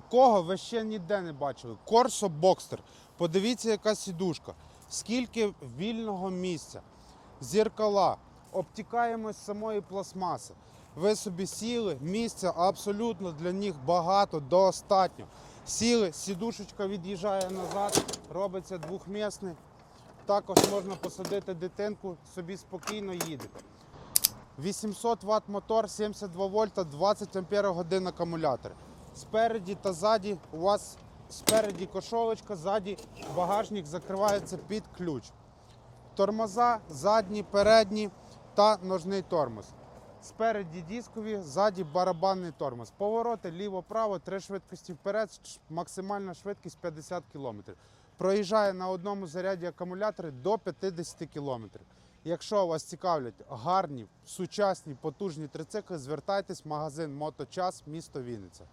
Такого ви ще ніде не бачили. Корсо Бокстер. Подивіться, яка сідушка. Скільки вільного місця. Зіркала. Обтікаємо з самої пластмаси. Ви собі сіли, місця абсолютно для них багато, достатньо. Сіли, сідушечка від'їжджає назад, робиться двохмісний. Також можна посадити дитинку, собі спокійно їдете. 800 Вт мотор, 72 вольта, 20 ампер годин акумулятор. Спереді та ззаді у вас спереді кошолочка, ззаді багажник закривається під ключ. Тормоза, задні, передні та ножний тормоз. Спереді дискові, ззаді барабанний тормоз. Повороти ліво-право, три швидкості вперед, максимальна швидкість 50 км. Проїжджає на одному заряді акумулятори до 50 км. Якщо вас цікавлять гарні, сучасні, потужні трицикли, звертайтесь в магазин Моточас, місто Вінниця.